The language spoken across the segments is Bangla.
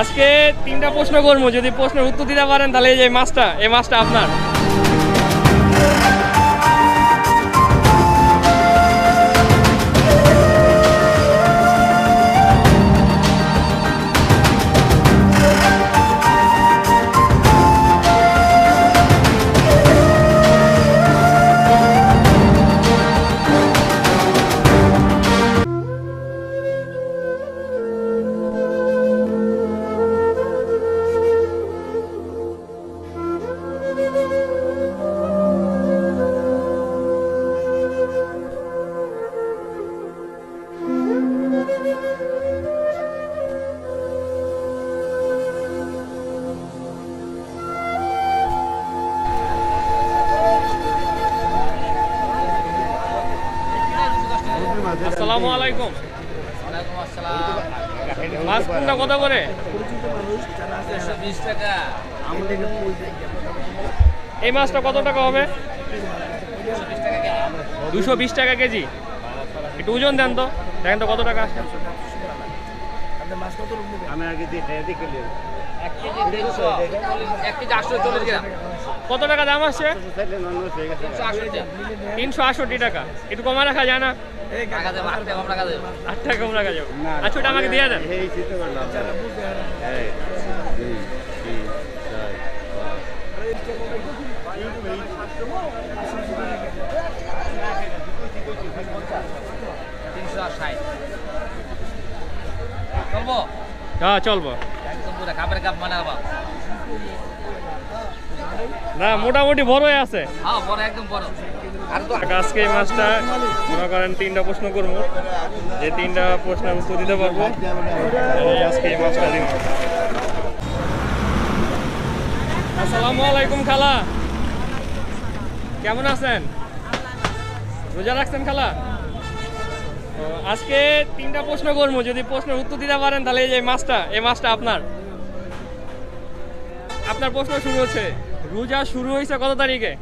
আজকে তিনটা প্রশ্ন করব। যদি প্রশ্নের উত্তর দিতে পারেন, তাহলে এই যে মাছটা, এই মাছটা আপনার। আলাইকুম। মাছ কত করে? একশো বিশ টাকা এই মাছটা কত টাকা হবে? দুশো বিশ টাকা কেজি। একটু ওজন দেন তো। দেখেন তো কত টাকা আসে আমি আগে দিয়ে খেয়ে দেখে নিই এক কেজি তিনশো এক কেজি আটশো চল্লিশ গ্রাম। কত টাকা দাম আসছে তিনশো আটষট্টি টাকা। একটু কমা রাখা যায় না? টাকা আট টাকা কম আট টাকা কম রাখা যাবে। আচ্ছা ওটা আমাকে দিয়ে দেন। চলবো? হ্যাঁ চলবো। খাবারের কাপ মানে না মোটামুটি বড়ই আছে। হ্যাঁ আজকে এই মাছটা মনে করেন তিনটা প্রশ্ন করব। যে তিনটা প্রশ্নের উত্তর দিতে পারব আজকে এই মাছটা দিব। আসসালামু আলাইকুম খালা। কেমন আছেন? রোজা রাখছেন খালা? আজকে তিনটা প্রশ্ন করব যদি প্রশ্নের উত্তর দিতে পারেন তাহলে এই যে মাছটা এই মাছটা আপনার। আপনার প্রশ্ন শুরু হচ্ছে রোজা শুরু হয়েছে কত তারিখে?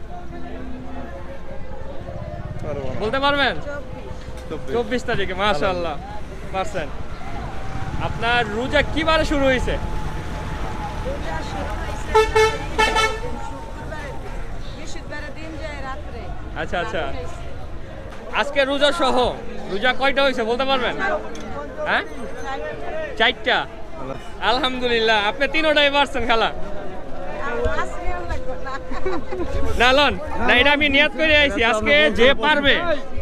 বলতে পারবেন? চব্বিশ। তারিখে মাশাল্লাহ পারছেন। আপনার রোজা কিবারে শুরু হয়েছে আচ্ছা আচ্ছা। আজকে রোজা সহ? রোজা কয়টা হয়েছে বলতে পারবেন? হ্যাঁ? চারটা। আলহামদুলিল্লাহ। আপনি তিনোটাই পারছেন খালা? না লন। না এটা আমি নিয়াত করে আইছি। আজকে যে পারবে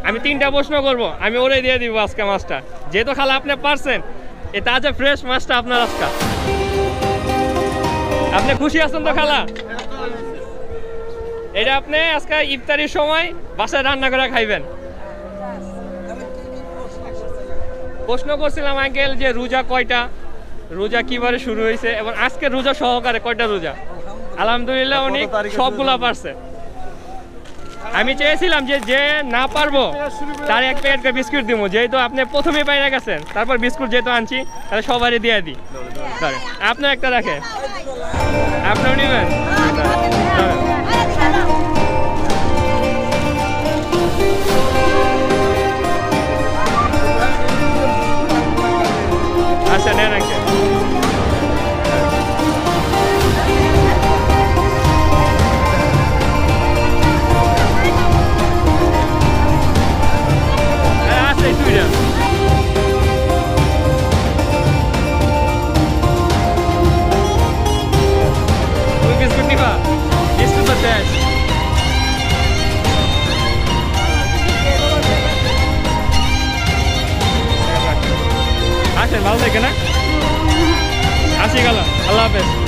আমি তিনটা প্রশ্ন করব। আমি ওরে দিয়ে দিব আজকে মাছটা। যেহেতু খালা আপনি পারছেন এই তাজা ফ্রেশ মাছটা আপনার আজকে। আপনি খুশি আছেন তো খালা? এটা আপনি আজকে ইফতারির সময় বাসায় রান্না করে খাইবেন। প্রশ্ন করছিলাম আঙ্কেল যে রোজা কয়টা? রোজা কিবারে শুরু হয়েছে এবং আজকে রোজা সহকারে কয়টা রোজা? আলহামদুলিল্লাহ উনি সবগুলা পারছে। আমি চেয়েছিলাম যে যে না পারব তার এক প্যাকেট করে বিস্কুট দিব যেহেতু আপনি প্রথমে বাইরে গেছেন তারপর বিস্কুট যেহেতু আনছি তাহলে সবারই দিয়ে দিই। আপনার একটা রাখেন। আপনিও নেবেন? আসেন ভালো থেকে না আসি গেল আল্লাহ হাফেজ।